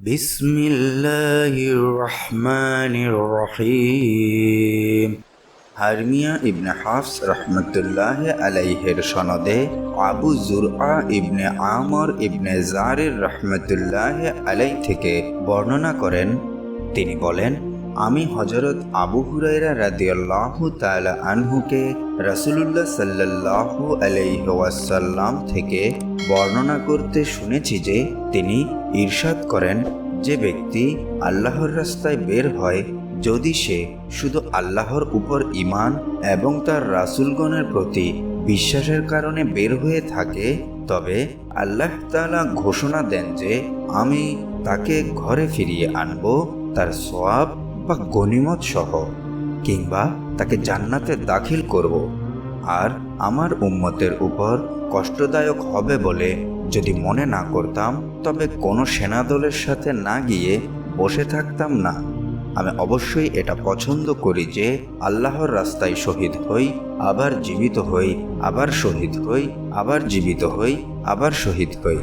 بسم الله الرحمن الرحيم হারমিয়া ইবনে হাফস রহমতুল্লাহ আলাইহের সনদে আবু জুরআ ইবনে আমর ইবনে জারির রহমতুল্লাহ আলাই থেকে বর্ণনা করেন তিনি বলেন আমি হজরত আবু হুরাইরা রাদিয়াল্লাহু তাআলা আনহুকে রাসূলুল্লাহ সাল্লাল্লাহু আলাইহি ওয়াসাল্লাম থেকে বর্ণনা করতে শুনেছি যে তিনি ঈর্ষাদ করেন যে ব্যক্তি আল্লাহর রাস্তায় বের হয় যদি সে শুধু আল্লাহর উপর ইমান এবং তার রাসূলগণের প্রতি বিশ্বাসের কারণে বের হয়ে থাকে, তবে আল্লাহ তাআলা ঘোষণা দেন যে আমি তাকে ঘরে ফিরিয়ে আনব, তার সোয়াব বা গনিমত সহ, কিংবা তাকে জান্নাতে দাখিল করব, আর আমার উম্মতের উপর কষ্টদায়ক হবে বলে যদি মনে না করতাম, তবে কোনো সেনাদলের সাথে না গিয়ে বসে থাকতাম না। আমি অবশ্যই এটা পছন্দ করি যে, আল্লাহর রাস্তায় শহীদ হই, আবার জীবিত হই, আবার শহীদ হই, আবার জীবিত হই, আবার শহীদ হই।